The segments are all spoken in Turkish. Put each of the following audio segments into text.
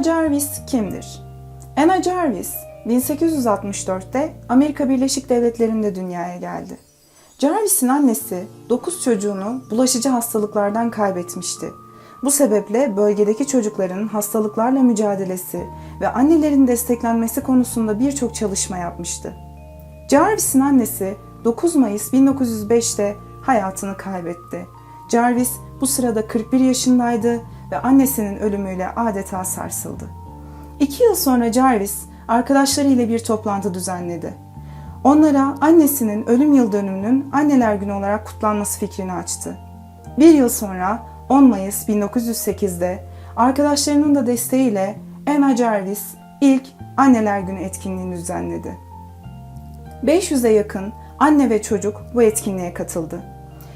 Anna Jarvis kimdir? Anna Jarvis 1864'te Amerika Birleşik Devletleri'nde dünyaya geldi. Jarvis'in annesi 9 çocuğunu bulaşıcı hastalıklardan kaybetmişti. Bu sebeple bölgedeki çocukların hastalıklarla mücadelesi ve annelerin desteklenmesi konusunda birçok çalışma yapmıştı. Jarvis'in annesi 9 Mayıs 1905'te hayatını kaybetti. Jarvis bu sırada 41 yaşındaydı ve annesinin ölümüyle adeta sarsıldı. İki yıl sonra Jarvis arkadaşlarıyla bir toplantı düzenledi. Onlara annesinin ölüm yıl dönümünün Anneler Günü olarak kutlanması fikrini açtı. Bir yıl sonra 10 Mayıs 1908'de arkadaşlarının da desteğiyle Anna Jarvis ilk Anneler Günü etkinliğini düzenledi. 500'e yakın anne ve çocuk bu etkinliğe katıldı.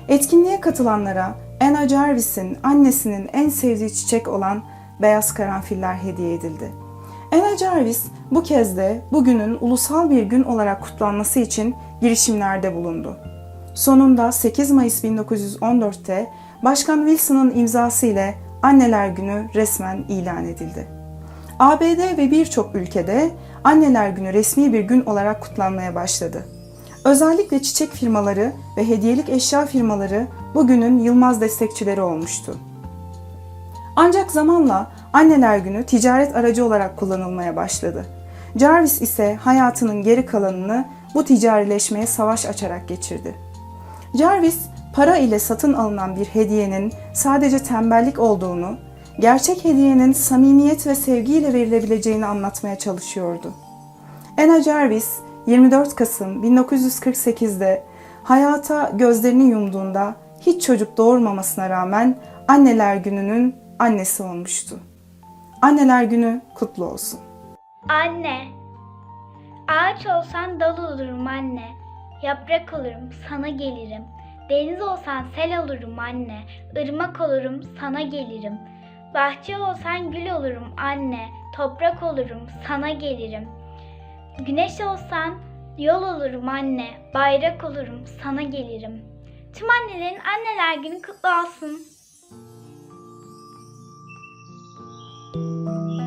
Etkinliğe katılanlara Anna Jarvis'in annesinin en sevdiği çiçek olan beyaz karanfiller hediye edildi. Anna Jarvis bu kez de bugünün ulusal bir gün olarak kutlanması için girişimlerde bulundu. Sonunda 8 Mayıs 1914'te Başkan Wilson'ın imzası ile Anneler Günü resmen ilan edildi. ABD ve birçok ülkede Anneler Günü resmi bir gün olarak kutlanmaya başladı. Özellikle çiçek firmaları ve hediyelik eşya firmaları bugünün yılmaz destekçileri olmuştu. Ancak zamanla Anneler Günü ticaret aracı olarak kullanılmaya başladı. Jarvis ise hayatının geri kalanını bu ticarileşmeye savaş açarak geçirdi. Jarvis, para ile satın alınan bir hediyenin sadece tembellik olduğunu, gerçek hediyenin samimiyet ve sevgiyle verilebileceğini anlatmaya çalışıyordu. Anna Jarvis 24 Kasım 1948'de hayata gözlerini yumduğunda hiç çocuk doğurmamasına rağmen Anneler Günü'nün annesi olmuştu. Anneler Günü kutlu olsun. Anne. Ağaç olsan dal olurum anne. Yaprak olurum sana gelirim. Deniz olsan sel olurum anne. Irmak olurum sana gelirim. Bahçe olsan gül olurum anne. Toprak olurum sana gelirim. Güneş olsan yol olurum anne. Bayrak olurum sana gelirim. Tüm annelerin anneler günü kutlu olsun. Annemi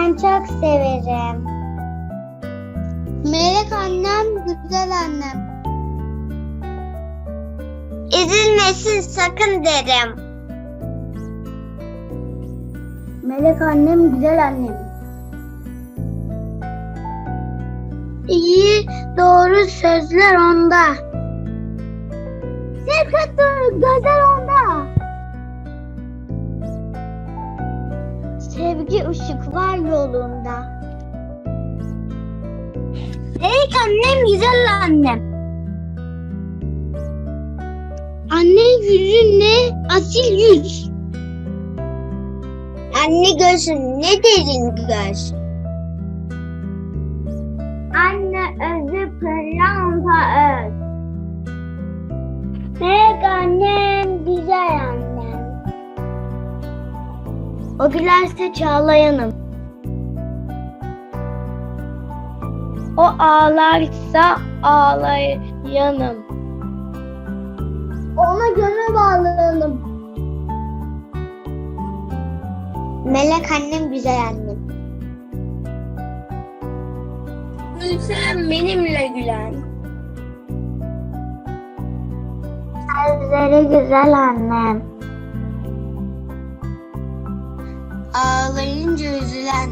ben çok severim. Melek annem, güzel annem. Üzülmesin sakın derim. Melek annem, güzel annem. İyi, doğru sözler onda. Sevkat doğru, gözler onda. Sevgi ışıklar yolunda. Melek annem, güzel annem. Anne yüzü ne asil yüz. Anne gözü ne derin göz. Anne özü pırlanta öz. Melek annem, güzel annem. O gülerse çağlayanım. O ağlarsa ağlayanım. Ona gönül bağlanalım. Melek annem güzel annem. Gülsen benimle gülen. Sözleri güzel annem. Ağlayınca üzülen.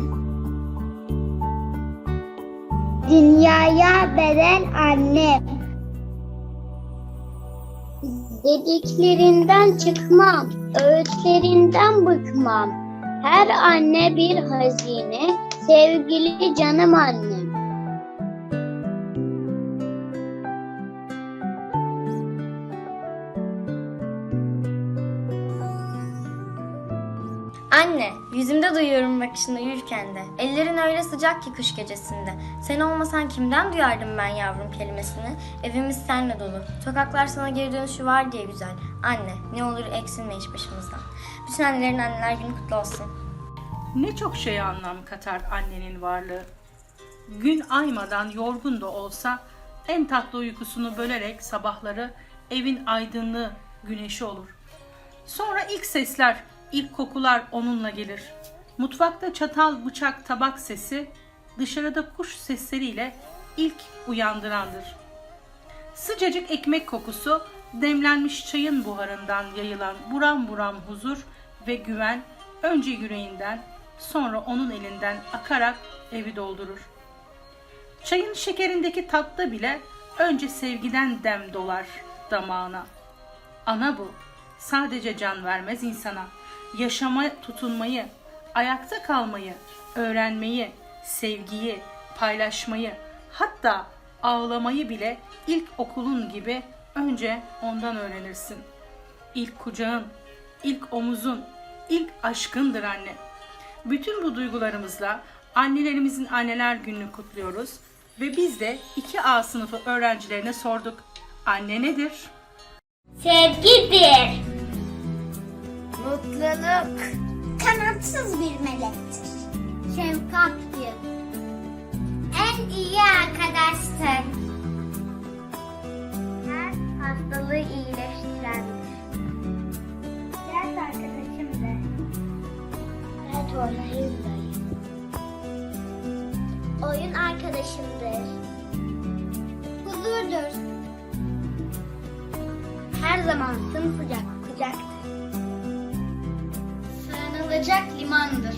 Dünyaya beden annem. Dediklerinden çıkmam, öğütlerinden bıkmam. Her anne bir hazine, sevgili canım annem. Anne, yüzümde duyuyorum bakışını yürürken de. Ellerin öyle sıcak ki kış gecesinde. Sen olmasan kimden duyardım ben yavrum kelimesini? Evimiz senle dolu. Sokaklar sana geri dönüşü var diye güzel. Anne, ne olur eksilme iş başımızdan. Bütün annelerin anneler günü kutlu olsun. Ne çok şeye anlam katar annenin varlığı. Gün aymadan yorgun da olsa en tatlı uykusunu bölerek sabahları evin aydınlığı, güneşi olur. Sonra ilk sesler, ilk kokular onunla gelir. Mutfakta çatal, bıçak, tabak sesi, dışarıda kuş sesleriyle ilk uyandırandır. Sıcacık ekmek kokusu, demlenmiş çayın buharından yayılan buram buram huzur ve güven önce yüreğinden, sonra onun elinden akarak evi doldurur. Çayın şekerindeki tatta bile önce sevgiden dem dolar damağına. Ana bu. Sadece can vermez insana. Yaşama tutunmayı, ayakta kalmayı, öğrenmeyi, sevgiyi, paylaşmayı, hatta ağlamayı bile ilk okulun gibi önce ondan öğrenirsin. İlk kucağın, ilk omuzun, ilk aşkındır anne. Bütün bu duygularımızla annelerimizin anneler gününü kutluyoruz ve biz de 2A sınıfı öğrencilerine sorduk. Anne nedir? Sevgidir. Mutluluk. Kanatsız bir melektir. Şefkattir. En iyi arkadaştır. Her hastalığı iyileştirendir. Ders arkadaşımdır. Evet olayımdır. Oyun arkadaşımdır. Huzurdur. Her zaman sımsıcak kucaktır. Sığınılacak limandır.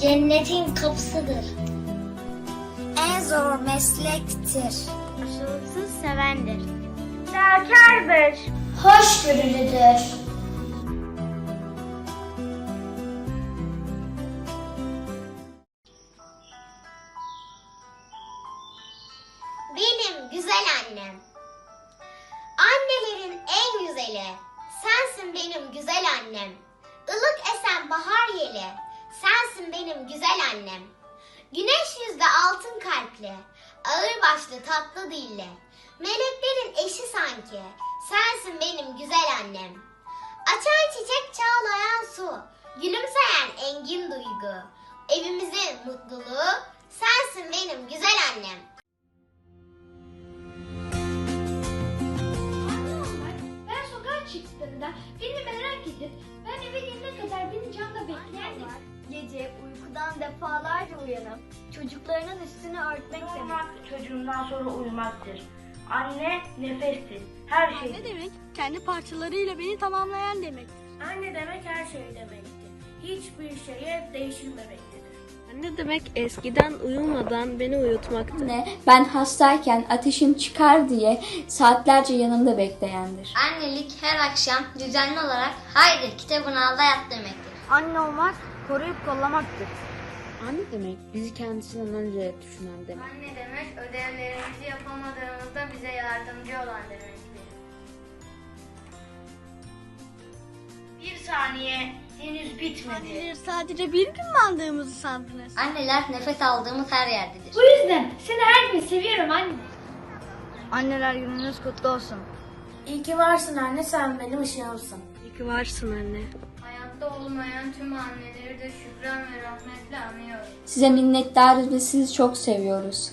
Cennetin kapısıdır. En zor meslektir. Kusursuz sevendir. Şakardır. Hoşgörülüdür. Benim güzel annem. Annelerin en güzeli. Sensin benim güzel annem. Ilık esen bahar yeli. Sensin benim güzel annem. Güneş yüzlü altın kalpli. Ağır başlı tatlı dilli. Meleklerin eşi sanki. Sensin benim güzel annem. Açan çiçek çağlayan su. Gülümseyen engin duygu. Evimizin mutluluğu. Sensin benim güzel annem. Çıktığımda beni merak edip ben eve gelene kadar beni camda beklerdi. Gece uykudan defalarca uyanıp çocuklarının üstünü örtmek demek. çocuğundan sonra uyumaktır. Anne nefestir, her şey. Ne demek? Kendi parçalarıyla beni tamamlayan demek. Anne demek her şey demektir. Hiçbir şeye değişilmemektedir. Ne demek eskiden uyumadan beni uyutmaktı. Ne? Ben hastayken ateşim çıkar diye saatlerce yanımda bekleyendir. Annelik her akşam düzenli olarak haydi kitabını al da yat demektir. Anne olmak koruyup kollamaktır. Anne demek bizi kendisinden önce düşünen demek. Anne demek ödevlerimizi yapamadığımızda bize yardımcı olan demektir. Bir saniye henüz bitmedi. Bilir sadece bir gün mü andığımızı sandınız? Anneler nefes aldığımız her yerdedir. Bu yüzden seni her gün seviyorum anne. Anneler gününüz kutlu olsun. İyi ki varsın anne sen benim ışığımsın. İyi ki varsın anne. Hayatta olmayan tüm anneleri de şükran ve rahmetle anıyoruz. Size minnettarız ve sizi çok seviyoruz.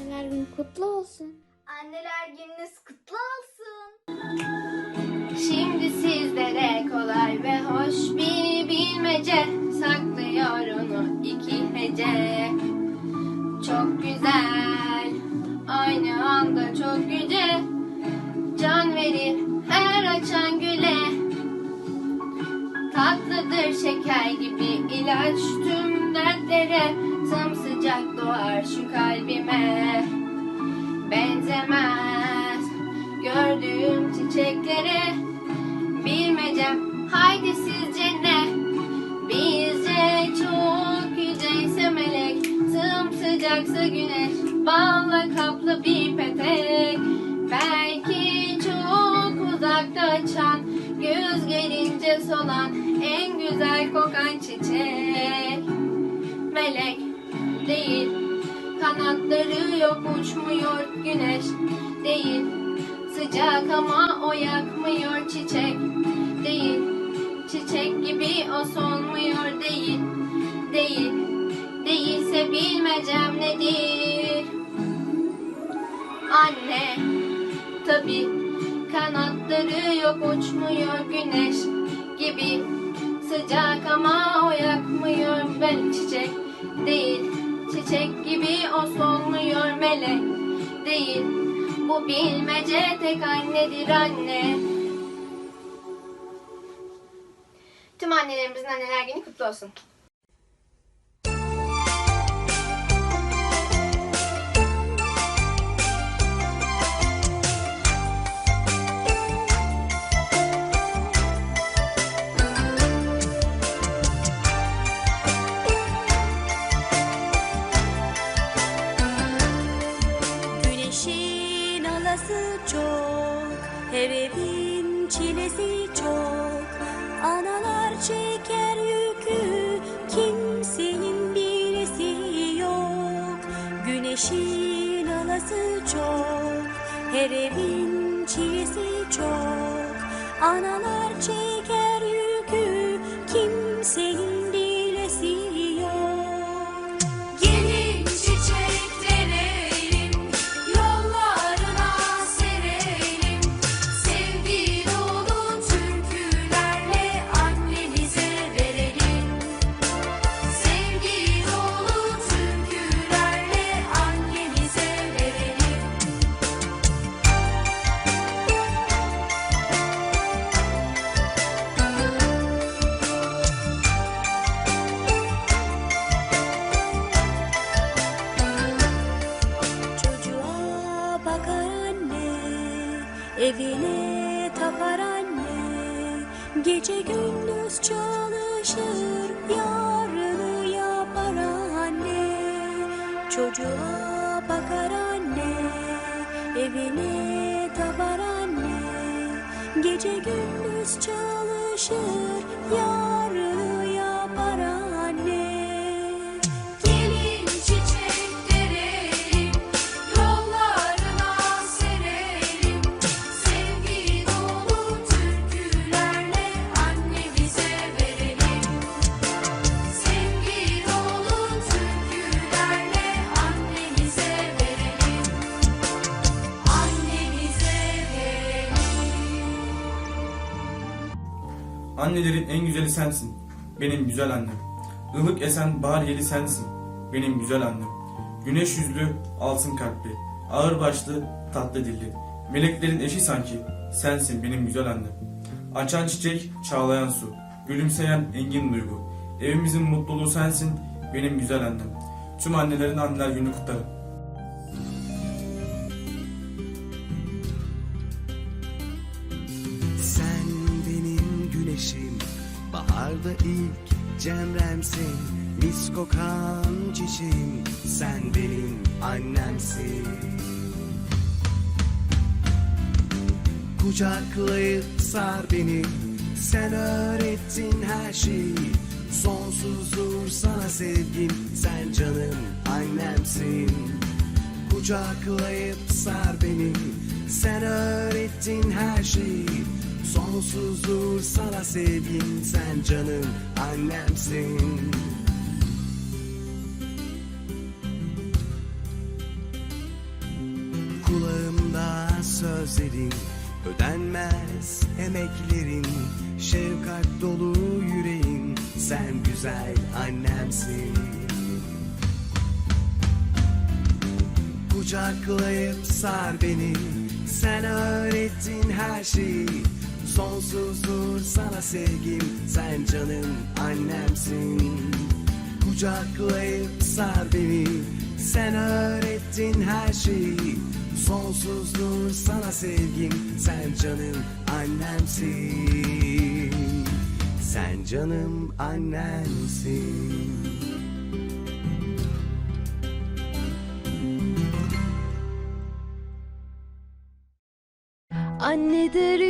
Anneler günü kutlu olsun. Anneler gününüz kutlu olsun. Hoş bir bilmece saklıyor onu iki hece. Çok güzel, aynı anda çok yüce. Can verir her açan güle. Tatlıdır şeker gibi ilaç tüm dertlere. Sımsıcak doğar şu kalbime benzemez Gördüğüm çiçeklere Sımsıcaksa güneş Balla kaplı bir petek. Belki çok uzakta açan Güz gelince solan en güzel kokan çiçek. Melek değil Kanatları yok uçmuyor güneş değil. Sıcak ama o yakmıyor çiçek değil. Çiçek gibi o solmuyor değil bilmecem nedir? Anne Tabi kanatları yok uçmuyor güneş gibi. Sıcak ama o yakmıyor ben? Çiçek değil Çiçek gibi o solmuyor melek değil. Bu bilmece tek annedir anne. Tüm annelerimizin anneler günü kutlu olsun. Güneşin alası çok, her evin çilesi çok. Analar çeker evine tapar anne. Gece gündüz çalışır, yarını Annelerin en güzeli sensin, benim güzel annem. Ilık esen bahar yeli sensin, benim güzel annem. Güneş yüzlü, altın kalpli, ağır başlı, tatlı dilli. Meleklerin eşi sanki, sensin benim güzel annem. Açan çiçek, çağlayan su, gülümseyen engin duygu. Evimizin mutluluğu sensin, benim güzel annem. Tüm annelerin anneler günü kutlarım. Baharda ilk cemremsin. Mis kokan çiçeğim, sen benim annemsin. Kucaklayıp sar beni, sen öğrettin her şeyi. Sonsuzdur sana sevgim, sen canım annemsin. Kucaklayıp sar beni Sen öğrettin her şeyi Sonsuzdur sana sevgim Sen canım annemsin. Kulağımda sözlerin Ödenmez emeklerin. Şefkat dolu yüreğin Sen güzel annemsin. Kucaklayıp sar beni Sen öğrettin her şeyi Sonsuzdur sana sevgim Sen canım annemsin. Kucaklayıp sar beni Sen öğrettin her şeyi. Sonsuzdur sana sevgim Sen canım annemsin. Sen canım annemsin. Yüreği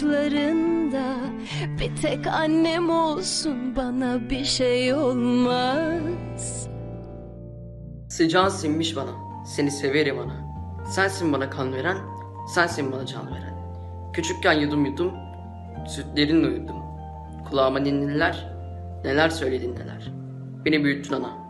avuçlarında Bir tek annem olsun bana bir şey olmaz Sıcağın sinmiş bana, seni severim ana. Sensin bana kan veren, sensin bana can veren. Küçükken yudum yudum, sütlerinle uyudum. Kulağıma ninniler, neler söyledin neler. Beni büyüttün ana,